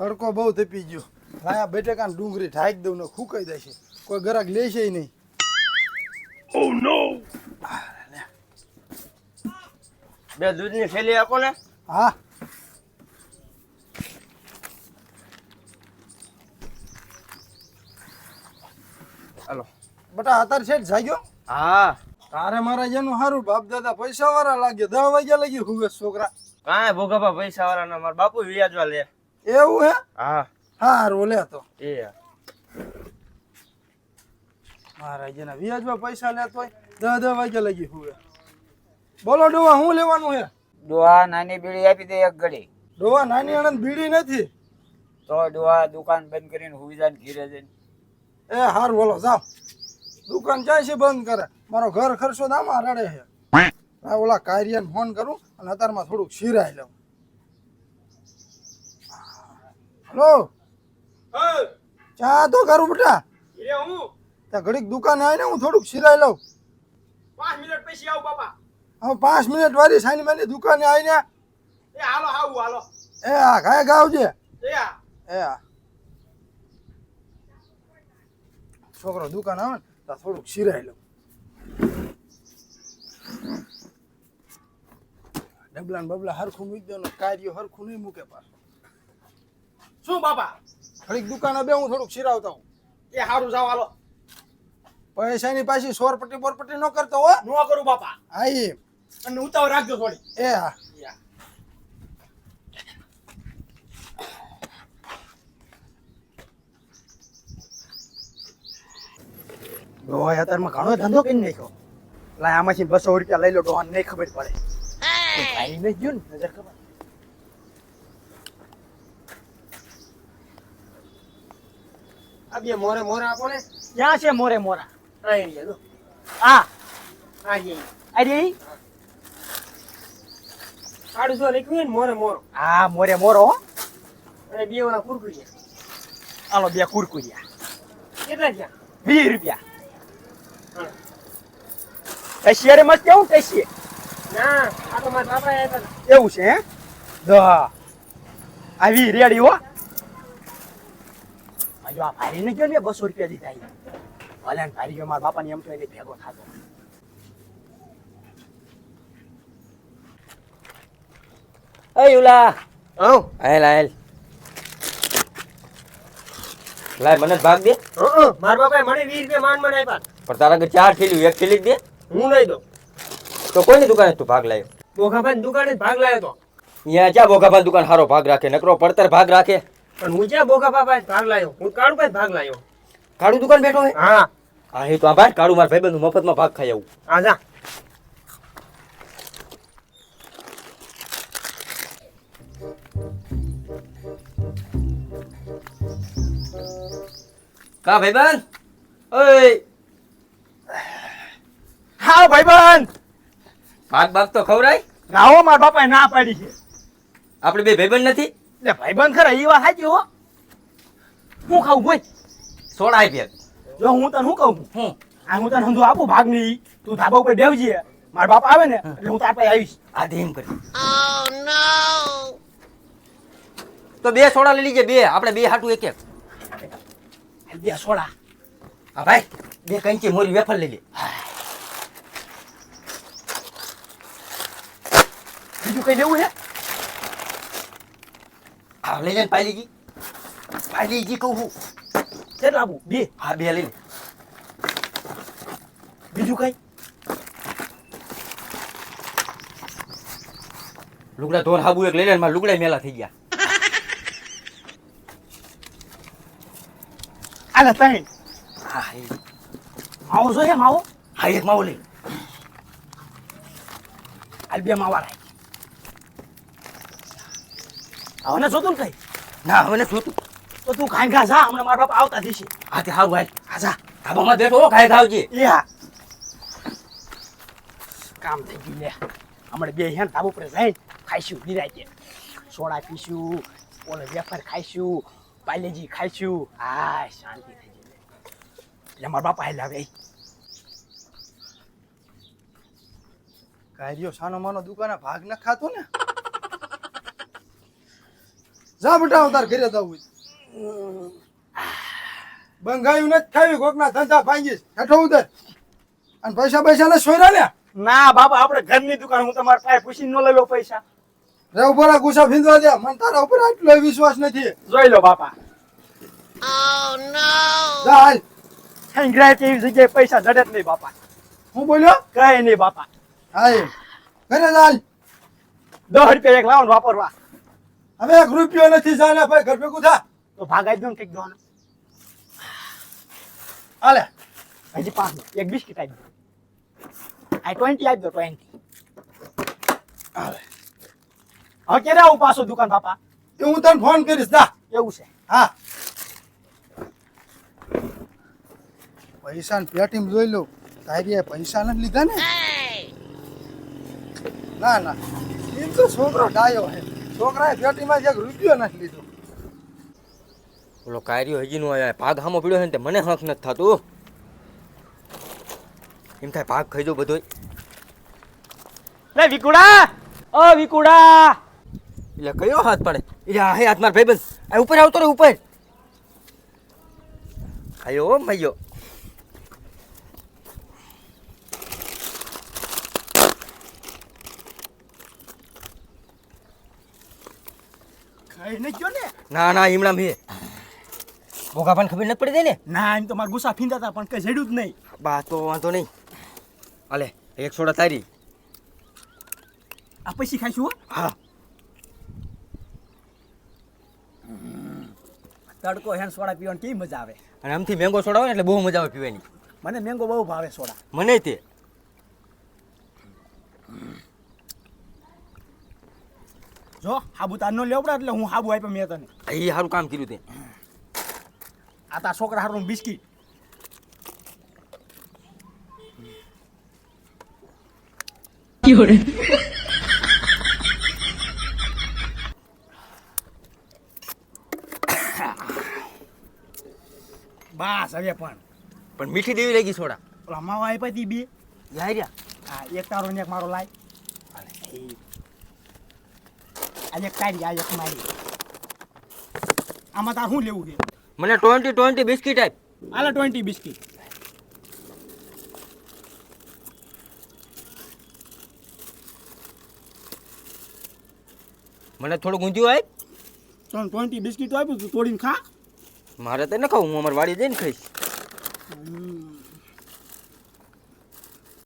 તડકો બહુ તપી ગયો. લાયા બેટેકા ડુંગળી ઢાંકી દઉં ને ખૂકાઈ દેશે કોઈ ગરાક લેશે નહીં. બે દૂધની થેલી આપો ને. હા. હાલો. બટા અત્યારે છે જાગ્યો? હા. તારે મારા જેનું સારું બાપ દાદા પૈસા વાળા લાગ્યો. દસ વાગ્યા લગી હુવે છોકરા. કાંઈ ભોગાભા પૈસા વાળા મારા બાપુ વ્યાજવા લે. એવું હે? હા. હારું લે તો. એ મારા જેના વ્યાજમાં પૈસા લેતો હોય દસ દસ વાગ્યા લગી હોય બોલો ડોવા શું લેવાનું હે? ડોહા નાની બીડી આપી દે એક ઘડી. ડોવા નાની આણંદ બીડી નથી? તો ડોહા દુકાન બંધ કરીને હુઈ જાય ને ઘીરે જઈને. એ હાર બોલો જાઓ. દુકાન જાય છે બંધ કરે? મારો ઘર ખર્ચો દામાં રડે છે. ઓલા કાર્યને ફોન કરું અને અત્યારમાં થોડુંક શીરાય લઉં. હલો. ચા તો કરું બેટા. ત્યાં ઘડીક દુકાને આવીને હું થોડુંક સિલાઈ લઉં. પાંચ મિનિટ પછી આવું બાપા. હવે પાંચ મિનિટ વાળી સાની માની દુકાને આવીને. એ હાલો આવું હાલો. એ આ ગાય ગાવજે. એ આ. છોકરો દુકાન આવે ને તો થોડુંક સિરાઈ લઉં. ડબલા બબલા હરખું મૂકી દો કાર્યો હરખું નહીં મૂકે પાછું. શું બાપા? ઘડીક દુકાને બે હું થોડુંક શીરાવતા હું એ સારું જાવ હાલો. પૈસાની પાછી સોરપટ્ટી બોરપટ્ટી ન કરતો હો. નો કરું બાપા. હા એ અને ઉતાવ રાખજો થોડી. એ હા. ડોહા અત્યારમાં ઘણો ધંધો કરી નાખ્યો. લાય આમાંથી બસો રૂપિયા લઈ લો ડોહા નહીં ખબર પડે. કોઈ ભાઈ. નહીં ગયું ને નજર ખબર. આ બે મોરે મોરા આપો ને. ક્યાં છે મોરે મોરા. અહીં લે. આ આ જે અરે કાઢું જો લખ્યું ને મોરે મોરો. હા મોરે મોરો અને બે ઓલા કુરકુરી આલો બે કુરકુરિયા કેટલા થયા વીસ રૂપિયા. કશિયારે મસ્ત કેવું ટસીએ ના આ તો મારા બાપા એવું છે હે? આવી રેડી હો. જો આ ભારીને ગયો ને બસો રૂપિયા દીધા. ભલે ને ભારી ગયો મારા બાપાને એમ એને ભેગો થતો. અય ઉલા. હં આયલ આયલ લાય મને જ ભાગ દે. મારા બાપાએ મને વીસ રૂપિયા માંડ આપ્યા. પણ તારા ઘરે ચાર થેલી એક થેલી દે. હું લઈ દઉં. તો કોઈની દુકાને તું ભાગ લાવ્યો બોખાભાઈ દુકાને જ ભાગ લાવ્યો તો. અહીંયા ચા બોગાભાઈ દુકાન હારો ભાગ રાખે નકરો પડતર ભાગ રાખે. પણ હું જ્યાં બોખા પાસે ભાગ લાવ્યો હું કાળુ ભાઈ ભાગ લાવ્યો કાળુ દુકાન બેઠો હે? હા. હા હે તો આ ભાઈ કાળું મારા ભાઈબંધ મફતમાં ભાગ ખાઈ આવું. હા જા. કા ભાઈબંધ? ઓય. હા ભાઈબંધ. ભાગ ભાગ તો ખવરાય રાહો મારા બાપાએ ના પાડી છે. આપણે બે ભાઈબંધ નથી? એટલે ભાઈબંધ ખરા એ વાત સાચી હો. હું ખાવું ભાઈ સોડા આપ્યા જો હું તને શું કહું? હું? આ હું તને સમજુ આપું ભાગ નહીં તું ધાબા ઉપર બેવજે મારા બાપા આવે ને એટલે હું તાર પાસે આવીશ. આ ધીમ કરી. તો બે સોડા લઈ લીજે બે. આપણે બે હાટું એક એક બે સોડા. હા ભાઈ બે કંચી મોરી વેફર લઈ લે. બીજું કઈ લેવું છે? હા લઈ લે ને પાલીજી પાલીજી કહું હું. કેટલા આપું? બે. હા બે લઈ લે બીજું કઈ? લુગડા ધોર હાબુ એક લઈ લે મારા લુગડા મેલા થઈ ગયા. આલે તઈ હા એ. માવો જોઈએ માવો? હા એક માવો લઈ હાલ બે માવા રાખ હવે જોતું ને કઈ. ના હવે જોતું તો? તું ખાઈ ખા જા હમણાં મારા બાપ આવતા થશે હા તે હારું ભાઈ હા જા. ધાબામાં બેઠો હો, ખાઈ ખાવજે. એ હા. કામ થઈ ગયું લે. હમણાં બે હેન ધાબા ઉપર જઈ ખાઈશું નિરાયતે સોડા પીશું ઓલે વેફર ખાઈશું પાલેજી ખાઈશું. હા શાંતિ થઈ ગઈ એટલે મારા બાપા હાલ આવે. કાર્યો સાનો માનો દુકાને ભાગ ન ખાતો ને? જા બટા અવતાર તાર ઘરે જવું બંગાયું નથી ખાવી કોકના ધંધા ભાંગીશ હેઠો ઉતર. અને પૈસા પૈસા ને સોયરા લે. ના બાપા આપણે ઘરની દુકાન હું તમારા પાસે પૂછીને ન લઈ લો પૈસા. રે ઉપર ગુસ્સા ફીંદવા દે. મને તારા ઉપર આટલો વિશ્વાસ નથી. જોઈ લો બાપા. સંગ્રહ કે જગ્યાએ પૈસા જડે જ નહીં બાપા. હું બોલ્યો? કઈ નહીં બાપા. હા ઘરે જા દસ રૂપિયા એક લાવો વાપરવા. હવે એક રૂપિયો નથી જાને ભાઈ ઘર ભેગું થા. તો ભાગાઈ દો ને કંઈક દોનો. હાલે. હજી પાંચ એક બિસ્કિટ આપી દો. આ ટ્વેન્ટી આપી દો ટ્વેન્ટી હાલે. હવે ક્યારે આવું પાછો દુકાન બાપા? એ હું તને ફોન કરીશ દા એવું છે. હા. પૈસા પેટીમ જોઈ લઉં તારી પૈસા નથી લીધા ને? ના ના. એમ તો છોકરો ડાયો હે. છોકરાએ પેટીમાં એક રૂપિયો નથી લીધો ઓલો કાર્યો હજી નું આવ્યા ભાગ હામો પીડ્યો છે ને તે મને હક નથી થતું. એમ થાય ભાગ ખાઈ દો બધો લે વિકુડા ઓ વિકુડા એટલે કયો હાથ પડે? એટલે આ હે હાથ માર ભાઈબંધ. આ ઉપર આવતો રે ઉપર. આયો મૈયો કઈ નહીં ગયો ને? ના ના હિમણા હે ભોગા પણ ખબર નથી પડી દે ને? ના એમ તો મારા ગુસ્સા ફીંદા હતા પણ કઈ જડ્યું જ નહીં. બા તો વાંધો નહીં. અલે એક સોડા તારી. આ પૈસી ખાઈશું હા. તડકો હેન સોડા પીવાની કેવી મજા આવે? અને આમથી મેંગો સોડા હોય ને એટલે બહુ મજા આવે પીવાની. મને મેંગો બહુ ભાવે સોડા. મને તે. જો હાબુ તાર નો લેવડા એટલે હું હાબુ આપ્યો મેં તને. એ સારું કામ કર્યું તે. આ તાર છોકરા હારું બિસ્કીટ. બસ હવે પણ. પણ મીઠી દેવી લાગી સોડા ઓલા માવા આપ્યા તી બે. યાર આ એક તારો ને એક મારો લાય. આ એક તારી આ એક મારી. આમાં તાર શું લેવું છે? મને ટ્વેન્ટી ટ્વેન્ટી બિસ્કીટ આપ. આલા ટ્વેન્ટી બિસ્કિટ. મને થોડું ગુંજ્યું આપ. ત્રણ ટ્વેન્ટી બિસ્કિટ આપ્યું તું તોડીને ખા. મારે તો ન ખાવું હું અમારી વાડી જઈને ખાઈશ.